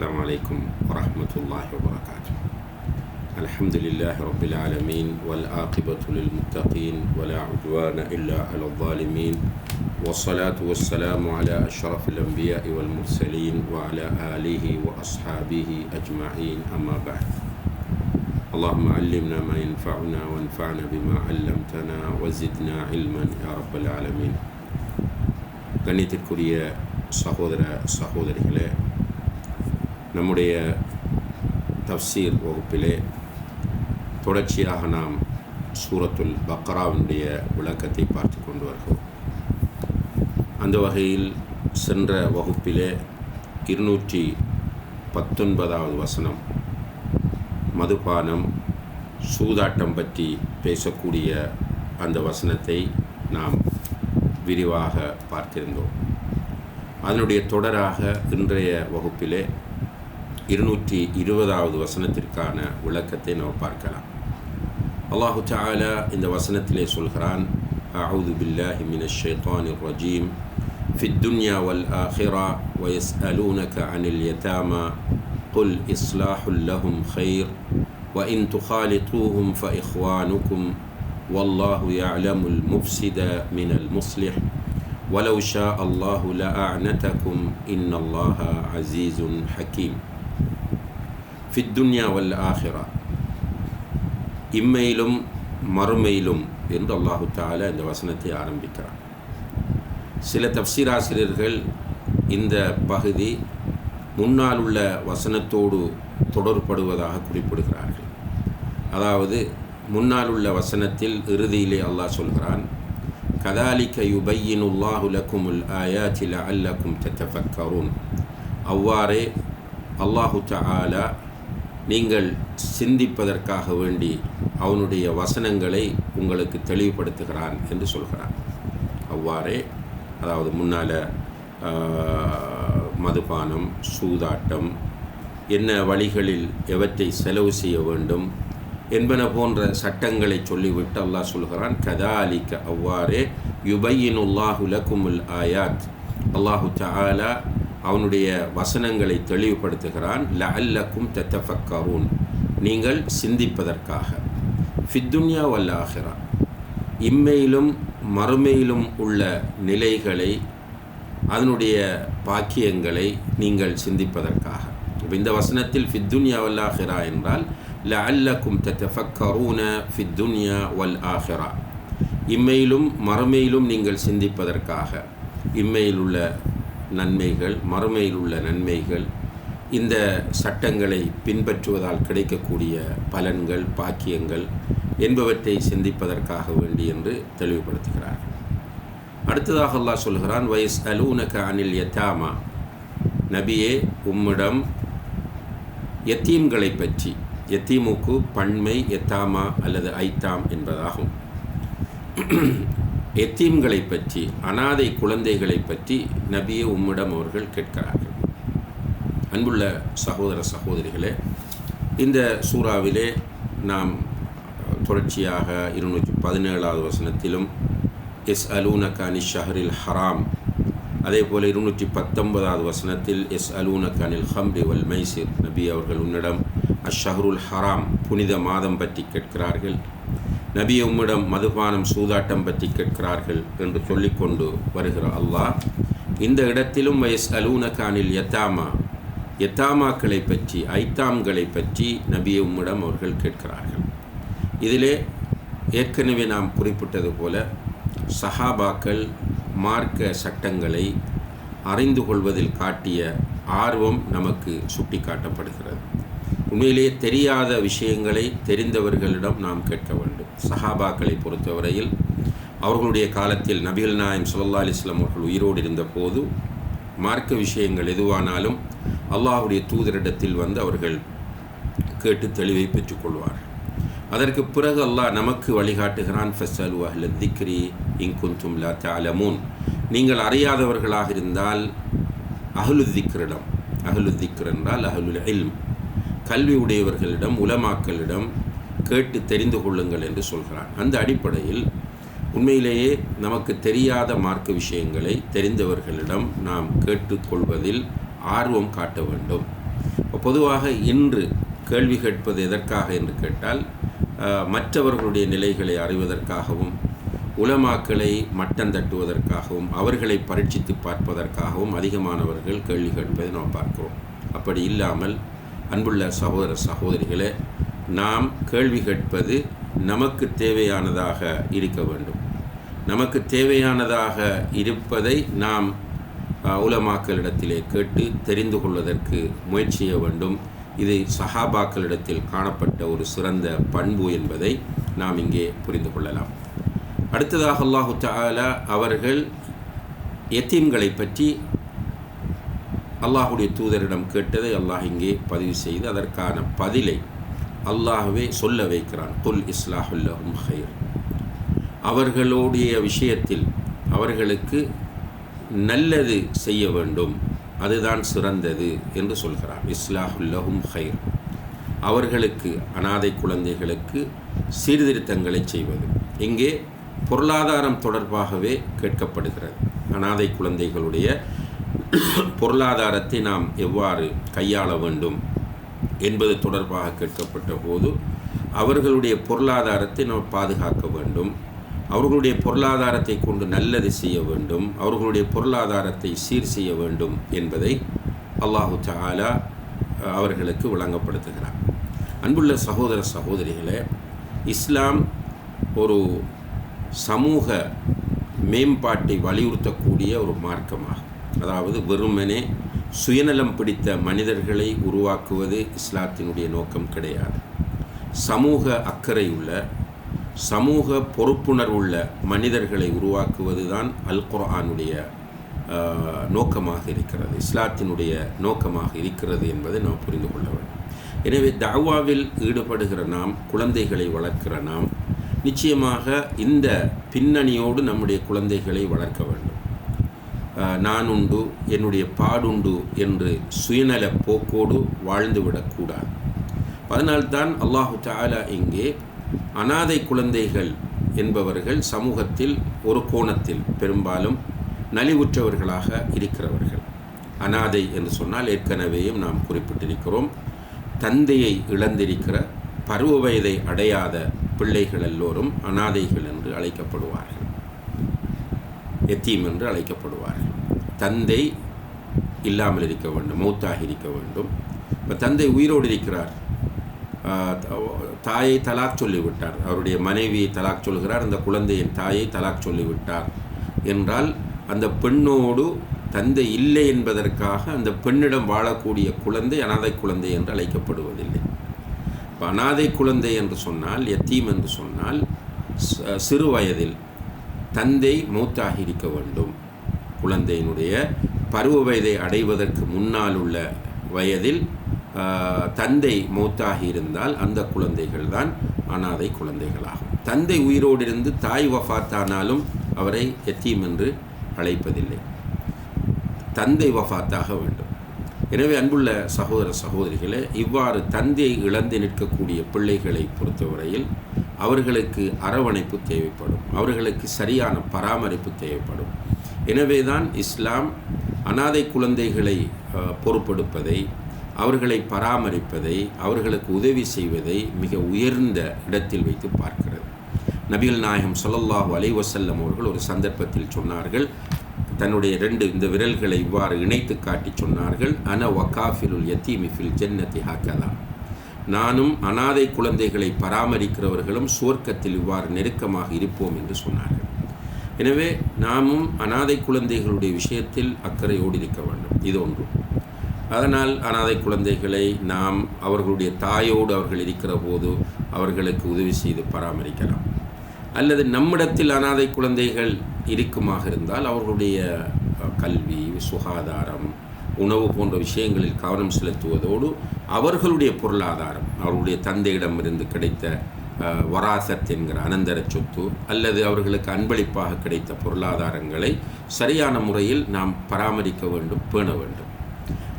السلام عليكم ورحمة الله وبركاته الحمد لله رب العالمين والعاقبة للمتقين ولا عدوان إلا على الظالمين والصلاة والسلام على أشرف الأنبياء والمرسلين وعلى آله وأصحابه أجمعين أما بعد اللهم علمنا ما ينفعنا وانفعنا بما علمتنا وزدنا علما يا رب العالمين கண்ணியத்திற்குரிய சகோதர சகோதரிகளே நம்முடைய தப்சீர் வகுப்பிலே தொடர்ச்சியாக நாம் சூரத்துல் பக்ராவினுடைய விளக்கத்தை பார்த்து கொண்டு வருகிறோம். அந்த வகையில் சென்ற வகுப்பிலே இருநூற்றி பத்தொன்பதாவது வசனம் மதுபானம் சூதாட்டம் பற்றி பேசக்கூடிய அந்த வசனத்தை நாம் விரிவாக பார்த்திருந்தோம். அதனுடைய தொடராக இன்றைய வகுப்பிலே இருநூற்றி இருபதாவது வசனத்திற்கான விளக்கத்தை நாம் பார்க்கலாம் அல்லாஹு தாலா இந்த வசனத்திலே சொல்கிறான் أعوذ بالله من الشيطان الرجيم في الدنيا والآخرة ويسألونك عن اليتامى قل إصلاح لهم خير وإن تخالطوهم فإخوانكم والله يعلم المفسد من المصلح ولو شاء الله لأعنتكم إن الله عزيز حكيم ஃபித்துன்யா வல் ஆஹிரா இம்மையிலும் மறுமையிலும் என்று அல்லாஹு தால இந்த வசனத்தை ஆரம்பிக்கிறார் சில தப்சீராசிரியர்கள் இந்த பகுதி முன்னால் உள்ள வசனத்தோடு தொடர்படுவதாக குறிப்பிடுகிறார்கள் அதாவது முன்னால் உள்ள வசனத்தில் இறுதியிலே அல்லாஹ் சொல்கிறான் கதாலிக்க யுபையினுல்லாஹு லக்கும் ஆயா சில அல்லக்கும் தத்தஃபக்கரூன் அவ்வாறே அல்லாஹு தாலா நீங்கள் சிந்திப்பதற்காக வேண்டி அவனுடைய வசனங்களை உங்களுக்கு தெளிவுபடுத்துகிறான் என்று சொல்கிறான். அவ்வாறே அதாவது முன்னால் மதுபானம் சூதாட்டம் என்ன வழிகளில் எவற்றை செலவு செய்ய வேண்டும் என்பன போன்ற சட்டங்களை சொல்லிவிட்டு அல்லாஹ் சொல்கிறான் கதா கதாலிக்க அவ்வாறே யுபையினுல்லாஹு லக்குமுல் ஆயாத். அல்லாஹு தாலா அவனுடைய வசனங்களை தெளிவுபடுத்துகிறான். லஅல்லக்கும் தத்தஃபக்கரூன். நீங்கள் சிந்திப்பதற்காக. ஃபித்துன்யா வல்லாகிறா இம்மையிலும் மறுமையிலும் உள்ள நிலைகளை அதனுடைய பாக்கியங்களை நீங்கள் சிந்திப்பதற்காக. இப்போ இந்த வசனத்தில் ஃபித்துன்யா வல்லாகிறா ஆஹிரா என்றால் லஅல்லக்கும் தத்தஃபக்கரூன ஃபித்துன்யா வல் ஆஹிரா. இம்மையிலும் மறுமையிலும் நீங்கள் சிந்திப்பதற்காக. இம்மையில் உள்ள நன்மைகள் மறுமையில் உள்ள நன்மைகள் இந்த சட்டங்களை பின்பற்றுவதால் கிடைக்கக்கூடிய பலன்கள் பாக்கியங்கள் என்பவற்றை சிந்திப்பதற்காக வேண்டி என்று தெளிவுபடுத்துகிறார் அடுத்ததாக அல்லாஹ் சொல்கிறான் வயஸ் அலூனக அனில் யத்தாமா நபியே உம்மிடம் எத்தீம்களை பற்றி எத்தீமுக்கு பன்மை எத்தாமா அல்லது ஐத்தாம் என்பதாகும். எத்தீம்களை பற்றி அனாதை குழந்தைகளை பற்றி நபியே உம்மிடம் அவர்கள் கேட்கிறார்கள். அன்புள்ள சகோதர சகோதரிகளே இந்த சூறாவிலே நாம் தொடர்ச்சியாக இருநூற்றி பதினேழாவது வசனத்திலும் எஸ் அலூனகானி ஷஹரில் ஹராம் அதே போல் இருநூற்றி பத்தொன்பதாவது வசனத்தில் எஸ் அலூனகானில் ஹம்ரி வல் மைசிர் நபி அவர்கள் உன்னிடம் அஷஹருல் ஹராம் புனித மாதம் பற்றி கேட்கிறார்கள். நபி உம்மிடம் மதுபானம் சூதாட்டம் பற்றி கேட்கிறார்கள் என்று சொல்லிக்கொண்டு வருகிற அல்லாஹ் இந்த இடத்திலும் வயஸ் அலூனகானில் எத்தாமா எத்தாமாக்களை பற்றி ஐத்தாம்களை பற்றி நபி உம்மிடம் அவர்கள் கேட்கிறார்கள். இதிலே ஏற்கனவே நாம் குறிப்பிட்டது போல சஹாபாக்கள் மார்க்க சட்டங்களை அறிந்து கொள்வதில் காட்டிய ஆர்வம் நமக்கு சுட்டி காட்டப்படுகிறது உண்மையிலேயே தெரியாத விஷயங்களை தெரிந்தவர்களிடம் நாம் கேட்க வேண்டும். சஹாபாக்களை பொறுத்தவரையில் அவர்களுடைய காலத்தில் நபிகள் நாயம் சுல்லா அலிஸ்லாம் அவர்கள் உயிரோடு இருந்தபோது மார்க்க விஷயங்கள் எதுவானாலும் அல்லாஹுடைய தூதரிடத்தில் வந்து அவர்கள் கேட்டு தெளிவை பெற்றுக்கொள்வார்கள் அதற்கு பிறகு அல்லாஹ் நமக்கு வழிகாட்டுகிறான் ஃபசலு அஹ்ல திக்ரி இங்குந்தும் லா தாலமூன் நீங்கள் அறியாதவர்களாக இருந்தால் அஹ்லு திக்ரிடம் அஹ்லு திக்ர் என்றால் அஹ்லுல் இல்ம். கல்வி உடையவர்களிடம் உலமாக்களிடம் கேட்டு தெரிந்து கொள்ளுங்கள் என்று சொல்கிறான். அந்த அடிப்படையில் உண்மையிலேயே நமக்கு தெரியாத மார்க்க விஷயங்களை தெரிந்தவர்களிடம் நாம் கேட்டுக்கொள்வதில் ஆர்வம் காட்ட வேண்டும். பொதுவாக இன்று கேள்வி கேட்பது எதற்காக என்று கேட்டால் மற்றவர்களுடைய நிலைகளை அறிவதற்காகவும் உலமாக்களை மட்டம் தட்டுவதற்காகவும் அவர்களை பரீட்சித்து பார்ப்பதற்காகவும் அதிகமானவர்கள் கேள்வி கேட்பதை நாம் பார்க்கிறோம். அப்படி இல்லாமல் அன்புள்ள சகோதர சகோதரிகளே நாம் கேள்வி கேட்பது நமக்கு தேவையானதாக இருக்க வேண்டும். நமக்கு தேவையானதாக இருப்பதை நாம் உலமாக்களிடத்திலே கேட்டு தெரிந்து கொள்வதற்கு முயற்சி செய்ய வேண்டும். இது சஹாபாக்களிடத்தில் காணப்பட்ட ஒரு சிறந்த பண்பு என்பதை நாம் இங்கே புரிந்து கொள்ளலாம். அடுத்ததாக அல்லாஹு தாலா அவர்கள் எத்தீம்களை பற்றி அல்லாஹுடைய தூதரிடம் கேட்டதை அல்லாஹ் இங்கே பதிவு செய்து அதற்கான பதிலை அல்லாஹ்வே சொல்ல வைக்கிறான் குல் இஸ்லாஹுல்லஹும் ஹைர் அவர்களுடைய விஷயத்தில் அவர்களுக்கு நல்லது செய்ய வேண்டும் அதுதான் சிறந்தது என்று சொல்கிறான். இஸ்லாஹுல்லஹும் ஹைர் அவர்களுக்கு அனாதை குழந்தைகளுக்கு சீர்திருத்தங்களை செய்வது. இங்கே பொருளாதாரம் தொடர்பாகவே கேட்கப்படுகிறது. அனாதை குழந்தைகளுடைய பொருளாதாரத்தை நாம் எவ்வாறு கையாள வேண்டும்? என்பது தொடர்பாக கேட்கப்பட்ட போது அவர்களுடைய பொருளாதாரத்தை நாம் பாதுகாக்க வேண்டும். அவர்களுடைய பொருளாதாரத்தை கொண்டு நல்லது செய்ய வேண்டும். அவர்களுடைய பொருளாதாரத்தை சீர் செய்ய வேண்டும் என்பதை அல்லாஹு சாலா அவர்களுக்கு வழங்கப்படுத்துகிறார் அன்புள்ள சகோதர சகோதரிகளே இஸ்லாம் ஒரு சமூக மேம்பாட்டை வலியுறுத்தக்கூடிய ஒரு மார்க்கமாகும். அதாவது வெறுமனே சுயநலம் பிடித்த மனிதர்களை உருவாக்குவது இஸ்லாத்தினுடைய நோக்கம் கிடையாது. சமூக அக்கறை உள்ள சமூக பொறுப்புணர்வுள்ள மனிதர்களை உருவாக்குவது தான் அல் குர்ஆனுடைய நோக்கமாக இருக்கிறது. இஸ்லாத்தினுடைய நோக்கமாக இருக்கிறது என்பதை நாம் புரிந்து கொள்ள வேண்டும். எனவே தாவாவில் ஈடுபடுகிற நாம் குழந்தைகளை வளர்க்கிற நாம் நிச்சயமாக இந்த பின்னணியோடு நம்முடைய குழந்தைகளை வளர்க்க வேண்டும். நான் உண்டு என்னுடைய பாடுண்டு என்று சுயநல போக்கோடு வாழ்ந்துவிடக்கூடாது. அதனால்தான் அல்லாஹு தாலா இங்கே அனாதை குழந்தைகள் என்பவர்கள் சமூகத்தில் ஒரு கோணத்தில் பெரும்பாலும் நலிவுற்றவர்களாக இருக்கிறவர்கள். அனாதை என்று சொன்னால் ஏற்கனவேயும் நாம் குறிப்பிட்டிருக்கிறோம். தந்தையை இழந்திருக்கிற பருவ வயதை அடையாத பிள்ளைகள் எல்லோரும் அனாதைகள் என்று அழைக்கப்படுவார்கள். எத்தீம் என்று அழைக்கப்படுவார்கள். தந்தை இல்லாமல் இருக்க வேண்டும் மூத்தாக இருக்க வேண்டும். இப்போ தந்தை உயிரோடு இருக்கிறார். தாயை தலாக் சொல்லிவிட்டார். அவருடைய மனைவியை தலாக் சொல்கிறார். அந்த குழந்தையின் தாயை தலாக் சொல்லிவிட்டார். என்றால் அந்த பெண்ணோடு தந்தை இல்லை என்பதற்காக அந்த பெண்ணிடம் வாழக்கூடிய குழந்தை அனாதை குழந்தை என்று அழைக்கப்படுவதில்லை. இப்போ அனாதை குழந்தை என்று சொன்னால் எத்தீம் என்று சொன்னால் சிறு வயதில் தந்தை மூத்தாகி இருக்க வேண்டும். குழந்தையினுடைய பருவ வயதை அடைவதற்கு முன்னால் உள்ள வயதில் தந்தை மூத்தாகி இருந்தால் அந்த குழந்தைகள் தான் அனாதை குழந்தைகளாகும். தந்தை உயிரோடு இருந்து தாய் வஃபாத்தானாலும் அவரை எத்தீம் என்று அழைப்பதில்லை. தந்தை வஃபாத்தாக வேண்டும். எனவே அன்புள்ள சகோதர சகோதரிகளே இவ்வாறு தந்தையை இழந்து நிற்கக்கூடிய பிள்ளைகளை பொறுத்தவரையில் அவர்களுக்கு அரவணைப்பு தேவைப்படும். அவர்களுக்கு சரியான பராமரிப்பு தேவைப்படும். எனவேதான் இஸ்லாம் அனாதை குழந்தைகளை பொறுப்படுப்பதை அவர்களை பராமரிப்பதை அவர்களுக்கு உதவி செய்வதை மிக உயர்ந்த இடத்தில் வைத்து பார்க்கிறது. நபிகள் நாயகம் சொல்லல்லாஹு அலைஹி அவர்கள் ஒரு சந்தர்ப்பத்தில் சொன்னார்கள் தன்னுடைய ரெண்டு இந்த விரல்களை இவ்வாறு இணைத்து காட்டி சொன்னார்கள் அன வக்காஃபிருல் யத்தீமிஃபில் ஜென்னத்தி ஹாக்கதா. நானும் அனாதை குழந்தைகளை பராமரிக்கிறவர்களும் சுவர்க்கத்தில் இவ்வாறு நெருக்கமாக இருப்போம் என்று சொன்னார்கள். எனவே நாமும் அனாதை குழந்தைகளுடைய விஷயத்தில் அக்கறையோடு இருக்க வேண்டும். இது ஒன்று. அதனால் அனாதை குழந்தைகளை நாம் அவர்களுடைய தாயோடு அவர்கள் இருக்கிற போது அவர்களுக்கு உதவி செய்து பராமரிக்கலாம். அல்லது நம்மிடத்தில் அனாதை குழந்தைகள் இருக்குமாக இருந்தால் அவர்களுடைய கல்வி சுகாதாரம் உணவு போன்ற விஷயங்களில் கவனம் செலுத்துவதோடு அவர்களுடைய பொருளாதாரம் அவர்களுடைய தந்தையிடமிருந்து கிடைத்த வராசத் என்கிற அனந்தர சொத்து அல்லது அவர்களுக்கு அன்பளிப்பாக கிடைத்த பொருளாதாரங்களை சரியான முறையில் நாம் பராமரிக்க வேண்டும் பேண வேண்டும்.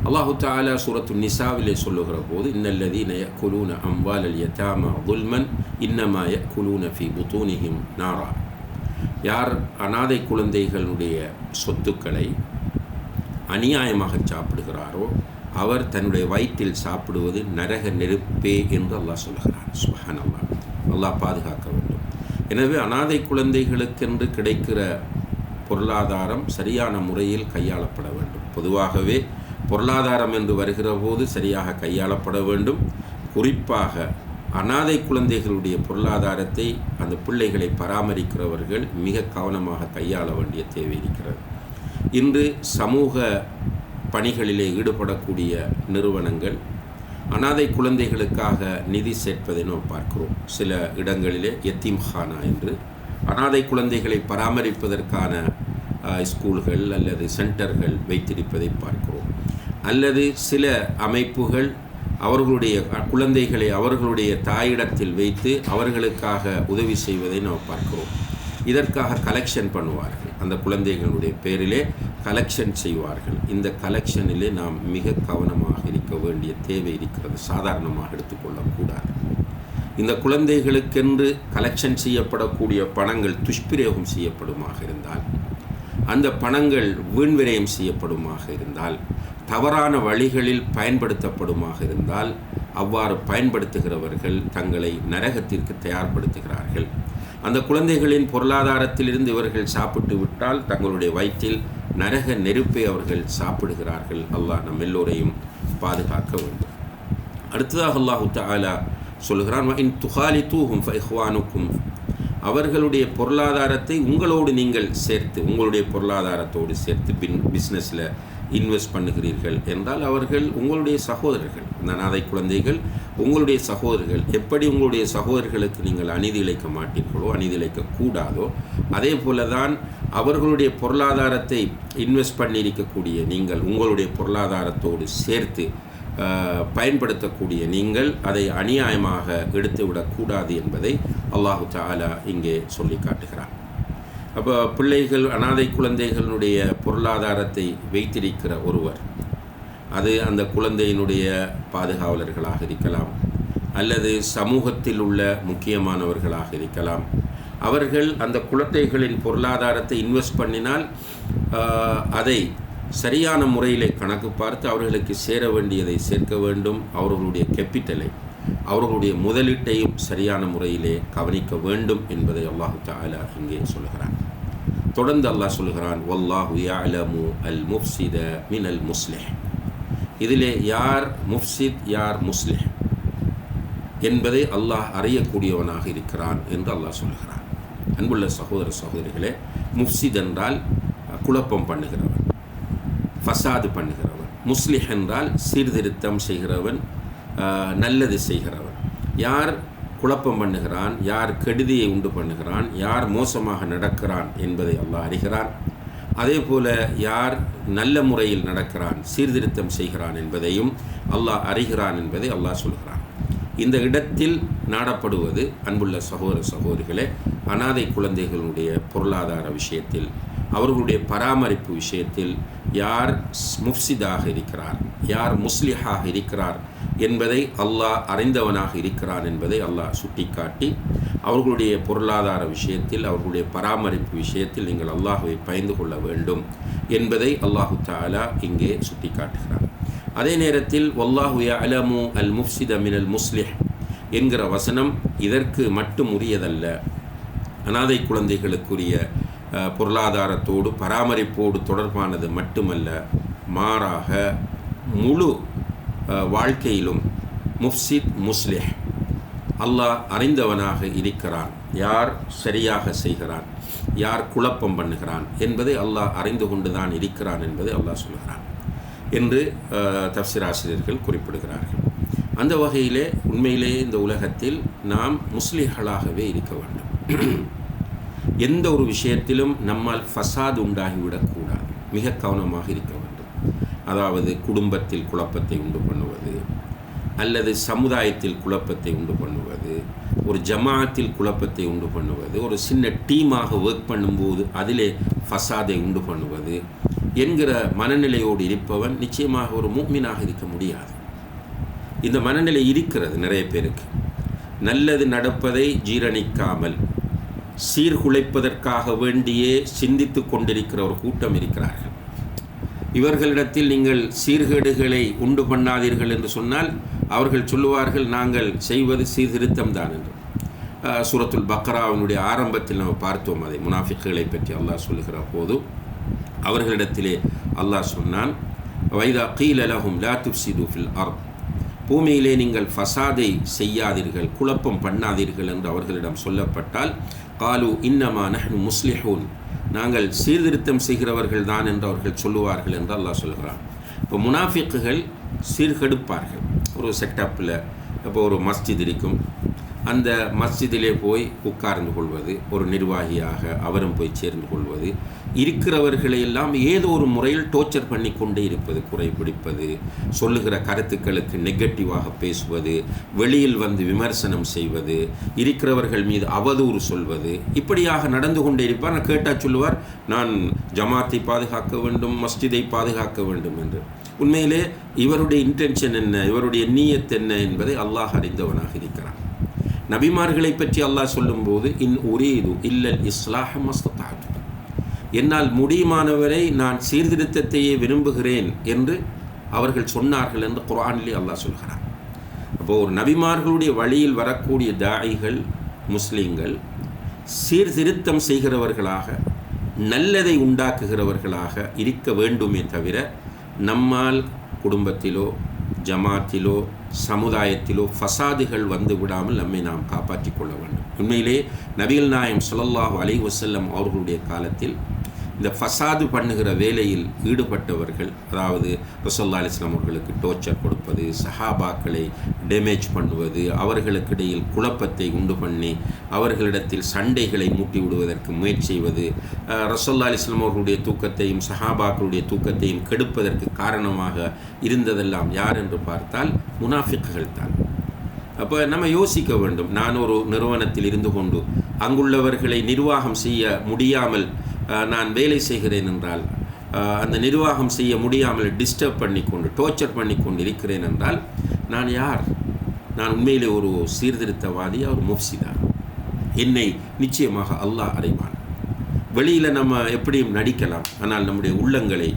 அல்லாஹு தாலா சூரத்து நிசாவிலே சொல்லுகிற போது இன்னல்லதி நய குலூன அம்பால் அல் யதாமா குல்மன் இன்னமாய குலூன ஃபி புத்தூனிஹிம் நாரா. யார் அனாதை குழந்தைகளுடைய சொத்துக்களை அநியாயமாக சாப்பிடுகிறாரோ அவர் தன்னுடைய வயிற்றில் சாப்பிடுவது நரக நெருப்பே என்று அல்லாஹ் சொல்கிறார் சுஹான் அல்லாஹ் அல்லாஹ் பாதுகாக்க வேண்டும். எனவே அனாதை குழந்தைகளுக்கென்று கிடைக்கிற பொருளாதாரம் சரியான முறையில் கையாளப்பட வேண்டும். பொதுவாகவே பொருளாதாரம் என்று வருகிற போது சரியாக கையாளப்பட வேண்டும். குறிப்பாக அனாதை குழந்தைகளுடைய பொருளாதாரத்தை அந்த பிள்ளைகளை பராமரிக்கிறவர்கள் மிக கவனமாக கையாள வேண்டிய தேவை இருக்கிறது. இன்று சமூக பணிகளிலே ஈடுபடக்கூடிய நிறுவனங்கள் அனாதை குழந்தைகளுக்காக நிதி சேர்ப்பதை நாம் பார்க்கிறோம். சில இடங்களிலே எத்தீம்ஹானா என்று. அனாதை குழந்தைகளை பராமரிப்பதற்கான ஸ்கூல்கள் அல்லது சென்டர்கள் வைத்திருப்பதை பார்க்கிறோம். அல்லது சில அமைப்புகள் அவர்களுடைய குழந்தைகளை அவர்களுடைய தாயிடத்தில் வைத்து அவர்களுக்காக உதவி செய்வதை நாம் பார்க்கிறோம். இதற்காக கலெக்ஷன் பண்ணுவார்கள். அந்த குழந்தைகளுடைய பேரிலே கலெக்ஷன் செய்வார்கள். இந்த கலெக்ஷனிலே நாம் மிக கவனமாக வேண்டிய தேவை இருக்கிறது. சாதாரணமாக எடுத்துக்கொள்ளக்கூடாது. இந்த குழந்தைகளுக்கென்று கலெக்ஷன் செய்யப்படக்கூடிய பணங்கள் துஷ்பிரயோகம் செய்யப்படுமாக இருந்தால் அந்த பணங்கள் வீண்விரயம் செய்யப்படுமாக இருந்தால் தவறான வழிகளில் பயன்படுத்தப்படுமாக இருந்தால் அவ்வாறு பயன்படுத்துகிறவர்கள் தங்களை நரகத்திற்கு தயார்படுத்துகிறார்கள். அந்த குழந்தைகளின் பொருளாதாரத்திலிருந்து இவர்கள் சாப்பிட்டு விட்டால் தங்களுடைய வயிற்றில் நரக நெருப்பை அவர்கள் சாப்பிடுகிறார்கள். அல்லாஹ் நம் எல்லோரையும் பாதுகாக்க வேண்டும். அடுத்ததாக அல்லாஹு தாலா சொல்கிறான் இன் துகாலி தூகும் ஃபைஹ்வானுக்கும் அவர்களுடைய பொருளாதாரத்தை உங்களோடு நீங்கள் சேர்த்து உங்களுடைய பொருளாதாரத்தோடு சேர்த்து பின் பிஸ்னஸில் இன்வெஸ்ட் பண்ணுகிறீர்கள் என்றால் அவர்கள் உங்களுடைய சகோதரர்கள். இந்த நாதை குழந்தைகள் உங்களுடைய சகோதரர்கள் எப்படி உங்களுடைய சகோதரர்களுக்கு நீங்கள் அநீதி இழைக்க மாட்டீர்களோ அநீதி இழைக்க கூடாதோ அதே போல தான் அவர்களுடைய பொருளாதாரத்தை இன்வெஸ்ட் பண்ணியிருக்கக்கூடிய நீங்கள் உங்களுடைய பொருளாதாரத்தோடு சேர்த்து பயன்படுத்தக்கூடிய நீங்கள் அதை அநியாயமாக எடுத்துவிடக்கூடாது என்பதை அல்லாஹு தாலா இங்கே சொல்லி காட்டுகிறார் அப்போ பிள்ளைகள் அனாதை குழந்தைகளுடைய பொருளாதாரத்தை வைத்திருக்கிற ஒருவர் அது அந்த குழந்தையினுடைய பாதுகாவலர்களாக இருக்கலாம் அல்லது சமூகத்தில் உள்ள முக்கியமானவர்களாக இருக்கலாம். அவர்கள் அந்த குழந்தைகளின் பொருளாதாரத்தை இன்வெஸ்ட் பண்ணினால் அதை சரியான முறையிலே கணக்கு பார்த்து அவர்களுக்கு சேர வேண்டியதை சேர்க்க வேண்டும். அவர்களுடைய கெப்பிட்டலை அவர்களுடைய முதலீட்டையும் சரியான முறையிலே கவனிக்க வேண்டும் என்பதை அல்லாஹு தாலா இங்கே சொல்கிறான். தொடர்ந்து அல்லாஹ் சொல்கிறான் வல்லாஹு யாலமு அல் முஃப்சித மின் அல் முஸ்லிஹ். இதிலே யார் முஃப்சித் யார் முஸ்லிஹ் என்பதை அல்லாஹ் அறியக்கூடியவனாக இருக்கிறான் என்று அல்லாஹ் சொல்கிறான். அன்புள்ள சகோதர சகோதரிகளே முஃப்சித் என்றால் குழப்பம் பண்ணுகிறவன் ஃபசாது பண்ணுகிறவன். முஸ்லிஹ் என்றால் சீர்திருத்தம் செய்கிறவன் நல்லது செய்கிறவன். யார் குழப்பம் பண்ணுகிறான் யார் கெடுதியை உண்டு பண்ணுகிறான் யார் மோசமாக நடக்கிறான் என்பதை அல்லாஹ் அறிகிறான். அதே போல யார் நல்ல முறையில் நடக்கிறான் சீர்திருத்தம் செய்கிறான் என்பதையும் அல்லாஹ் அறிகிறான் என்பதை அல்லாஹ் சொல்கிறான். இந்த இடத்தில் நாடப்படுவது அன்புள்ள சகோதர சகோதரிகளே அனாதை குழந்தைகளுடைய பொருளாதார விஷயத்தில் அவர்களுடைய பராமரிப்பு விஷயத்தில் யார் முஃப்சிதாக இருக்கிறார்? யார் முஸ்லிஹாக இருக்கிறார்? என்பதை அல்லாஹ் அறிந்தவனாக இருக்கிறான் என்பதை அல்லாஹ் சுட்டிக்காட்டி அவர்களுடைய பொருளாதார விஷயத்தில் அவர்களுடைய பராமரிப்பு விஷயத்தில் நீங்கள் அல்லாஹுவை பயந்து கொள்ள வேண்டும் என்பதை அல்லாஹு தாலா இங்கே சுட்டிக்காட்டுகிறார் அதே நேரத்தில் வல்லாஹு அலமு அல் முஃப்சித மின் அல் முஸ்லிஹ் என்கிற வசனம் இதற்கு மட்டும் உரியதல்ல. அனாதை குழந்தைகளுக்குரிய பொருளாதாரத்தோடு பராமரிப்போடு தொடர்பானது மட்டுமல்ல மாறாக முழு வாழ்க்கையிலும் முஃப்சித் முஸ்லிஹ் அல்லாஹ் அறிந்தவனாக இருக்கிறான். யார் சரியாக செய்கிறான்? யார் குழப்பம் பண்ணுகிறான்? என்பதை அல்லாஹ் அறிந்து கொண்டுதான் இருக்கிறான் என்பதை அல்லாஹ் சொல்கிறான் என்று தப்சிராசிரியர்கள் குறிப்பிடுகிறார்கள். அந்த வகையிலே உண்மையிலேயே இந்த உலகத்தில் நாம் முஸ்லிம்களாகவே இருக்க வேண்டும். எந்த ஒரு விஷயத்திலும் நம்மால் ஃபசாத் உண்டாகிவிடக்கூடாது. மிக கவனமாக இருக்க வேண்டும். அதாவது குடும்பத்தில் குழப்பத்தை உண்டு பண்ணுவது அல்லது சமுதாயத்தில் குழப்பத்தை உண்டு பண்ணுவது ஒரு ஜமாத்தில் குழப்பத்தை உண்டு பண்ணுவது ஒரு சின்ன டீமாக ஒர்க் பண்ணும்போது அதிலே ஃபசாதை உண்டு பண்ணுவது என்கிற மனநிலையோடு இருப்பவன் நிச்சயமாக ஒரு மூமினாக இருக்க முடியாது. இந்த மனநிலை இருக்கிறது நிறைய பேருக்கு. நல்லது நடப்பதை ஜீரணிக்காமல் சீர்குலைப்பதற்காக வேண்டியே சிந்தித்து கொண்டிருக்கிற ஒரு கூட்டம் இருக்கிறார்கள். இவர்களிடத்தில் நீங்கள் சீர்கேடுகளை உண்டு பண்ணாதீர்கள் என்று சொன்னால் அவர்கள் சொல்லுவார்கள் நாங்கள் செய்வது சீர்திருத்தம் தான் என்று. சுரத்துல் சூரத்துல் பக்ராவினுடைய ஆரம்பத்தில் நம்ம பார்த்தோம் அதை. முனாஃபிக்குகளை பற்றி அல்லாஹ் சொல்லுகிற போது அவர்களிடத்திலே அல்லாஹ் சொன்னான் வைதா கீல லஹும் லா துஃப்சிது ஃபில் அர்த். பூமியிலே நீங்கள் ஃபசாதை செய்யாதீர்கள் குழப்பம் பண்ணாதீர்கள் என்று அவர்களிடம் சொல்லப்பட்டால் காலு இன்னமா நஹ்னு முஸ்லிஹூன் நாங்கள் சீர்திருத்தம் செய்கிறவர்கள் தான் என்று அவர்கள் சொல்லுவார்கள் என்று அல்லாஹ் சொல்கிறான் இப்போ முனாஃபிக்குகள் சீர்கெடுப்பார்கள். ஒரு செட்டப்பில் இப்போ ஒரு மஸ்ஜித் இருக்கும். அந்த மஸ்ஜிதிலே போய் உட்கார்ந்து கொள்வது ஒரு நிர்வாகியாக அவரும் போய் சேர்ந்து கொள்வது இருக்கிறவர்களை எல்லாம் ஏதோ ஒரு முறையில் டோர்ச்சர் பண்ணி கொண்டே இருப்பது குறைபிடிப்பது சொல்லுகிற கருத்துக்களுக்கு நெகட்டிவாக பேசுவது வெளியில் வந்து விமர்சனம் செய்வது இருக்கிறவர்கள் மீது அவதூறு சொல்வது இப்படியாக நடந்து கொண்டே இருப்பார். நான் கேட்டால் சொல்லுவார் நான் ஜமாத்தை பாதுகாக்க வேண்டும் மஸ்ஜிதை பாதுகாக்க வேண்டும் என்று. உண்மையிலே இவருடைய இன்டென்ஷன் என்ன இவருடைய நீயத் என்ன என்பதை அல்லாஹ் அறிந்தவனாக இருக்கிறான். நபிமார்களை பற்றி அல்லாஹ் சொல்லும்போது இன் உரீது இல்லல் இஸ்லாஹம் மஸ்தாத் என்னால் முடியுமானவரை நான் சீர்திருத்தத்தையே விரும்புகிறேன் என்று அவர்கள் சொன்னார்கள் என்று குர்ஆனிலே அல்லாஹ் சொல்கிறான். அப்போ ஒரு நபிமார்களுடைய வழியில் வரக்கூடிய தாயிகள் முஸ்லீம்கள் சீர்திருத்தம் செய்கிறவர்களாக நல்லதை உண்டாக்குகிறவர்களாக இருக்க வேண்டுமே தவிர நம்மால் குடும்பத்திலோ ஜமாத்திலோ சமுதாயத்திலோ ஃபசாதுகள் வந்து விடாமல் நம்மை நாம் காப்பாற்றிக் கொள்ள வேண்டும். உண்மையிலே நபிகள் நாயம் ஸல்லல்லாஹு அலைஹி வசல்லம் அவர்களுடைய காலத்தில் இந்த ஃபசாது பண்ணுகிற வேலையில் ஈடுபட்டவர்கள் அதாவது ரசோல்லா அலிஸ்லாம் அவர்களுக்கு டோர்ச்சர் கொடுப்பது சஹாபாக்களை டேமேஜ் பண்ணுவது அவர்களுக்கிடையில் குழப்பத்தை உண்டு பண்ணி அவர்களிடத்தில் சண்டைகளை மூட்டி விடுவதற்கு முயற்சி செய்வது ரசோல்லா அலிஸ்லாம் அவர்களுடைய தூக்கத்தையும் சஹாபாக்களுடைய தூக்கத்தையும் கெடுப்பதற்கு காரணமாக இருந்ததெல்லாம் யார் என்று பார்த்தால் முனாஃபிக்குகள் தான். அப்போ நம்ம யோசிக்க வேண்டும். நான் ஒரு நிறுவனத்தில் இருந்து கொண்டு அங்குள்ளவர்களை நிர்வாகம் செய்ய முடியாமல் நான் வேலை செய்கிறேன் என்றால் அந்த நிர்வாகம் செய்ய முடியாமல் டிஸ்டர்ப் பண்ணிக்கொண்டு டோர்ச்சர் பண்ணிக்கொண்டு இருக்கிறேன் என்றால் நான் யார்? நான் உண்மையிலே ஒரு சீர்திருத்தவாதி அவர் முஃப்சிதா. என்னை நிச்சயமாக அல்லாஹ் அறைவான். வெளியில் நம்ம எப்படியும் நடிக்கலாம் ஆனால் நம்முடைய உள்ளங்களை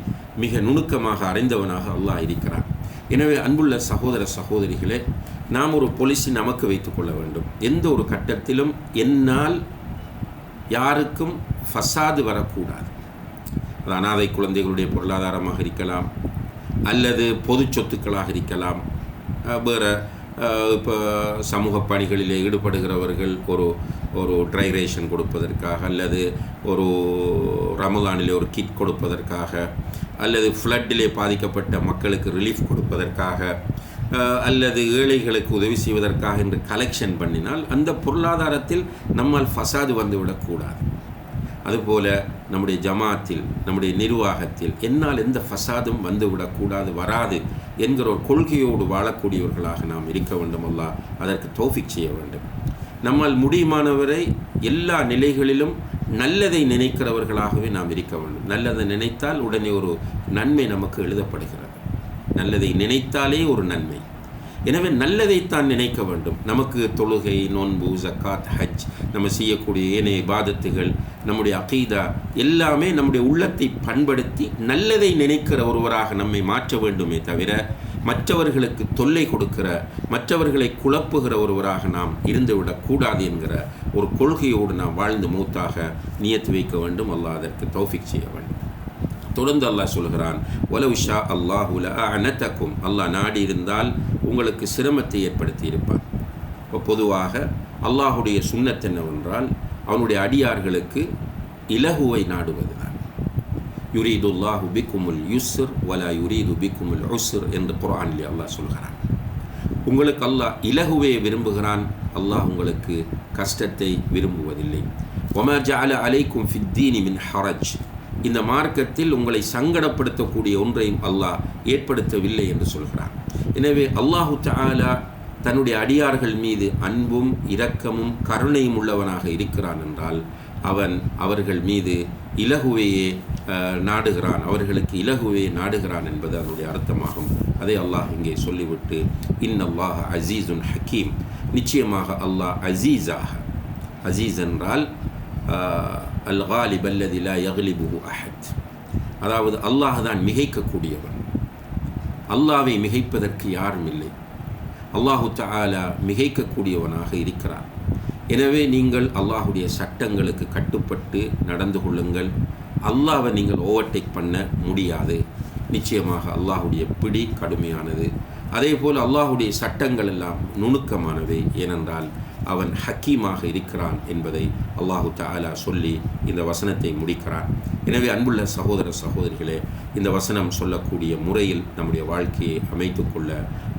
மிக நுணுக்கமாக அறிந்தவனாக அல்லாஹ் இருக்கிறான். எனவே அன்புள்ள சகோதர சகோதரிகளே நாம் ஒரு பொலிசி நமக்கு வைத்துக்கொள்ள வேண்டும். எந்த ஒரு கட்டத்திலும் என்னால் யாருக்கும் ஃபசாது வரக்கூடாது. அது அனாதை குழந்தைகளுடைய பொருளாதாரமாக இருக்கலாம் அல்லது பொது சொத்துக்களாக இருக்கலாம். வேறு இப்போ சமூக பணிகளில் ஈடுபடுகிறவர்கள் ஒரு ஒரு ட்ரை ரேஷன் கொடுப்பதற்காக அல்லது ஒரு ரமலானிலே ஒரு கிட் கொடுப்பதற்காக அல்லது ஃப்ளட்டிலே பாதிக்கப்பட்ட மக்களுக்கு ரிலீஃப் கொடுப்பதற்காக அல்லது ஏழைகளுக்கு உதவி செய்வதற்காக என்று கலெக்ஷன் பண்ணினால் அந்த பொருளாதாரத்தில் நம்மால் ஃபசாது வந்துவிடக்கூடாது அதுபோல நம்முடைய ஜமாத்தில் நம்முடைய நிர்வாகத்தில் என்னால் எந்த ஃபசாதும் வந்துவிடக்கூடாது வராது என்கிற ஒரு கொள்கையோடு வாழக்கூடியவர்களாக நாம் இருக்க வேண்டும் அல்லாஹ். அதற்கு தோஃபிக் செய்ய வேண்டும். நம்மால் முடியுமானவரை எல்லா நிலைகளிலும் நல்லதை நினைக்கிறவர்களாகவே நாம் இருக்க வேண்டும். நல்லதை நினைத்தால் உடனே ஒரு நன்மை நமக்கு எழுதப்படுகிறது. நல்லதை நினைத்தாலே ஒரு நன்மை. எனவே நல்லதைத்தான் நினைக்க வேண்டும். நமக்கு தொழுகை நோன்பு ஜக்காத் ஹஜ் நம்ம செய்யக்கூடிய ஏனைய இபாதத்துகள் நம்முடைய அகீதா எல்லாமே நம்முடைய உள்ளத்தை பண்படுத்தி நல்லதை நினைக்கிற ஒருவராக நம்மை மாற்ற வேண்டுமே தவிர மற்றவர்களுக்கு தொல்லை கொடுக்கிற மற்றவர்களை குழப்புகிற ஒருவராக நாம் இருந்துவிடக்கூடாது என்கிற ஒரு கொள்கையோடு நாம் வாழ்ந்து மூத்தாக நியத்து வைக்க வேண்டும். அல்லாஹ் அதற்கு தௌஃபிக் செய்ய வேண்டும். தொடர்ந்து அல்லாஹ் சொல்கிறான் ஒலவுஷா அல்லாஹுல அனத்தக்கும் அல்லாஹ் நாடி இருந்தால் உங்களுக்கு சிரமத்தை ஏற்படுத்தி இருப்பான். இப்போ பொதுவாக அல்லாஹுடைய சுண்ணத் என்னவென்றால் அவனுடைய அடியார்களுக்கு இலகுவை நாடுவதுதான். யுரீதுல்லாஹு பிக்குமுல் யுஸ்ர் வலா யுரீது பிக்குமுல் உஸ்ர் என்று குர்ஆனிலே அல்லாஹ் சொல்கிறான். உங்களுக்கு அல்லாஹ் இலகுவே விரும்புகிறான் அல்லாஹ் உங்களுக்கு கஷ்டத்தை விரும்புவதில்லை. ஒமா ஜஅல அலைக்கும் ஃபித்தீனி மின் ஹரஜ். இந்த மார்க்கத்தில் உங்களை சங்கடப்படுத்தக்கூடிய ஒன்றையும் அல்லாஹ் ஏற்படுத்தவில்லை என்று சொல்கிறான். எனவே அல்லாஹு தாலா தன்னுடைய அடியார்கள் மீது அன்பும் இரக்கமும் கருணையும் உள்ளவனாக இருக்கிறான் என்றால் அவன் அவர்கள் மீது இலகுவையே நாடுகிறான். அவர்களுக்கு இலகுவே நாடுகிறான் என்பது அதனுடைய அர்த்தமாகும். அதை அல்லாஹ் இங்கே சொல்லிவிட்டு இன்னல்லாஹ் அசீசுன் ஹக்கீம். நிச்சயமாக அல்லாஹ் அசீஸாக. அசீஸ் என்றால் அல் காலிப் அல்லதிலா அஹத். அதாவது அல்லாஹ் தான் மிகைக்கக்கூடியவன். அல்லாவை மிகைப்பதற்கு யாரும் இல்லை. அல்லாஹு தாலா மிகைக்கக்கூடியவனாக இருக்கிறார். எனவே நீங்கள் அல்லாஹுடைய சட்டங்களுக்கு கட்டுப்பட்டு நடந்து கொள்ளுங்கள். அல்லாவை நீங்கள் ஓவர்டேக் பண்ண முடியாது. நிச்சயமாக அல்லாஹுடைய பிடி கடுமையானது. அதே போல் அல்லாஹுடைய சட்டங்கள் எல்லாம் நுணுக்கமானவை. ஏனென்றால் அவன் ஹக்கீமாக இருக்கிறான் என்பதை அல்லாஹு தாலா சொல்லி இந்த வசனத்தை முடிக்கிறான். எனவே அன்புள்ள சகோதர சகோதரிகளே இந்த வசனம் சொல்லக்கூடிய முறையில் நம்முடைய வாழ்க்கையை அமைத்துக்கொள்ள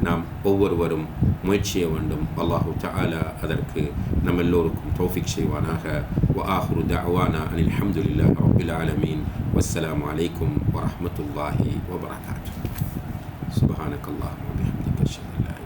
நாம் ஒவ்வொருவரும் முயற்சிய வேண்டும். அல்லாஹு தாலா அதற்கு நம்ம எல்லோருக்கும் தௌஃபிக் செய்வானாக. வ ஆஹுரு தஅவானா அனில் ஹம்துலில்லாஹி ரப்பில் ஆலமீன். வஸ்ஸலாமு அலைக்கும் வரஹ்மத்துல்லாஹி வபரகாத்துஹு. சுப்ஹானக்கல்லாஹு வபிஹம்திக அஷ்ஹது